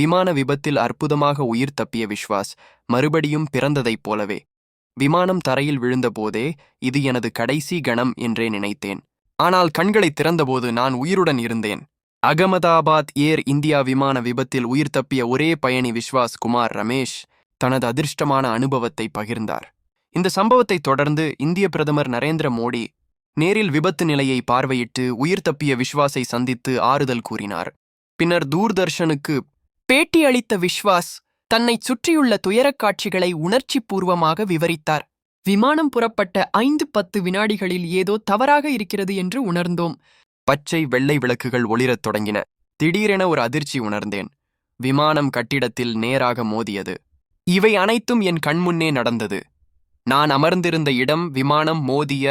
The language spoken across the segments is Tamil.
விமான விபத்தில் அற்புதமாக உயிர் தப்பிய விஸ்வாஸ் மறுபடியும் பிறந்ததைப் போலவே. விமானம் தரையில் விழுந்தபோதே இது எனது கடைசி கணம் என்றே நினைத்தேன். ஆனால் கண்களை திறந்தபோது நான் உயிருடன் இருந்தேன். அகமதாபாத் ஏர் இந்தியா விமான விபத்தில் உயிர் தப்பிய ஒரே பயணி விஸ்வாஸ் குமார் ரமேஷ் தனது அதிர்ஷ்டமான அனுபவத்தை பகிர்ந்தார். இந்த சம்பவத்தை தொடர்ந்து இந்திய பிரதமர் நரேந்திர மோடி நேரில் விபத்து நிலையை பார்வையிட்டு உயிர் தப்பிய விஸ்வாஸை சந்தித்து ஆறுதல் கூறினார். பின்னர் தூர்தர்ஷனுக்கு பேட்டி அளித்த விஸ்வாஸ் தன்னைச் சுற்றியுள்ள துயரக் காட்சிகளை உணர்ச்சி பூர்வமாக விவரித்தார். விமானம் புறப்பட்ட ஐந்து பத்து வினாடிகளில் ஏதோ தவறாக இருக்கிறது என்று உணர்ந்தோம். பச்சை வெள்ளை விளக்குகள் ஒளிரத் தொடங்கின. திடீரென ஒரு அதிர்ச்சி உணர்ந்தேன். விமானம் கட்டிடத்தில் நேராக மோதியது. இவை அனைத்தும் என் கண்முன்னே நடந்தது. நான் அமர்ந்திருந்த இடம் விமானம் மோதிய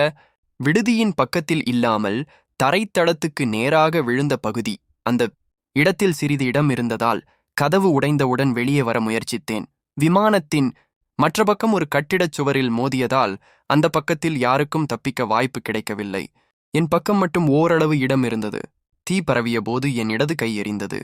விடுதியின் பக்கத்தில் இல்லாமல் தரைத்தளத்துக்கு நேராக விழுந்த பகுதி. அந்த இடத்தில் சிறிது இடம் இருந்ததால் கதவு உடைந்தவுடன் வெளியே வர முயற்சித்தேன். விமானத்தின் மற்ற பக்கம் ஒரு கட்டிடச் சுவரில் மோதியதால் அந்த பக்கத்தில் யாருக்கும் தப்பிக்க வாய்ப்பு கிடைக்கவில்லை. என் பக்கம் மட்டும் ஓரளவு இடம் இருந்தது. தீ பரவிய போது என் இடது கை எரிந்தது.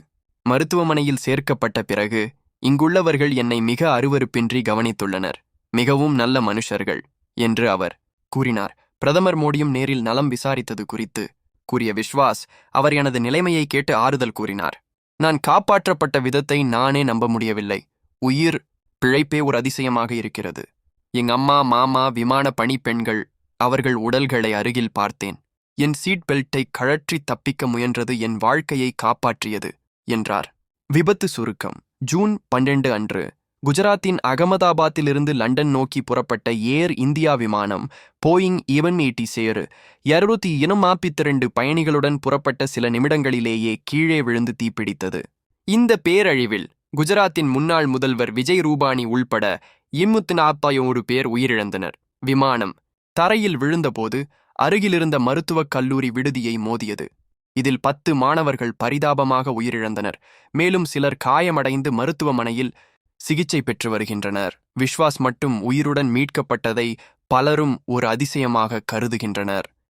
மருத்துவமனையில் சேர்க்கப்பட்ட பிறகு இங்குள்ளவர்கள் என்னை மிக அருவருப்பின்றி கவனித்துள்ளனர். மிகவும் நல்ல மனுஷர்கள் என்று அவர் கூறினார். பிரதமர் மோடியும் நேரில் நலம் விசாரித்தது குறித்து கூறிய விஸ்வாஸ் அவர் எனது நிலைமையை கேட்டு ஆறுதல் கூறினார். நான் காப்பாற்றப்பட்ட விதத்தை நானே நம்ப முடியவில்லை. உயிர் பிழைப்பே ஒரு அதிசயமாக இருக்கிறது. எங் அம்மா மாமா விமான பணிப்பெண்கள் அவர்கள் உடல்களை அருகில் பார்த்தேன். என் சீட் பெல்ட்டை கழற்றி தப்பிக்க முயன்றது என் வாழ்க்கையை காப்பாற்றியது என்றார். விபத்து சுருக்கம். ஜூன் பன்னெண்டு அன்று குஜராத்தின் அகமதாபாத்திலிருந்து லண்டன் நோக்கி புறப்பட்ட ஏர் இந்தியா விமானம் போயிங் இவன் எயிட்டி சேரு இருநூத்தி இரண்டு பயணிகளுடன் புறப்பட்ட சில நிமிடங்களிலேயே கீழே விழுந்து தீப்பிடித்தது. இந்த பேரழிவில் குஜராத்தின் முன்னாள் முதல்வர் விஜய் ரூபானி உள்பட இம்முத்து நாற்பத்தோரு பேர் உயிரிழந்தனர். விமானம் தரையில் விழுந்தபோது அருகிலிருந்த மருத்துவக் கல்லூரி விடுதியை மோதியது. இதில் பத்து மாணவர்கள் பரிதாபமாக உயிரிழந்தனர். மேலும் சிலர் காயமடைந்து மருத்துவமனையில் சிகிச்சை பெற்று வருகின்றனர். விஸ்வாஸ் மட்டும் உயிருடன் மீட்கப்பட்டதை பலரும் ஒரு அதிசயமாக கருதுகின்றனர்.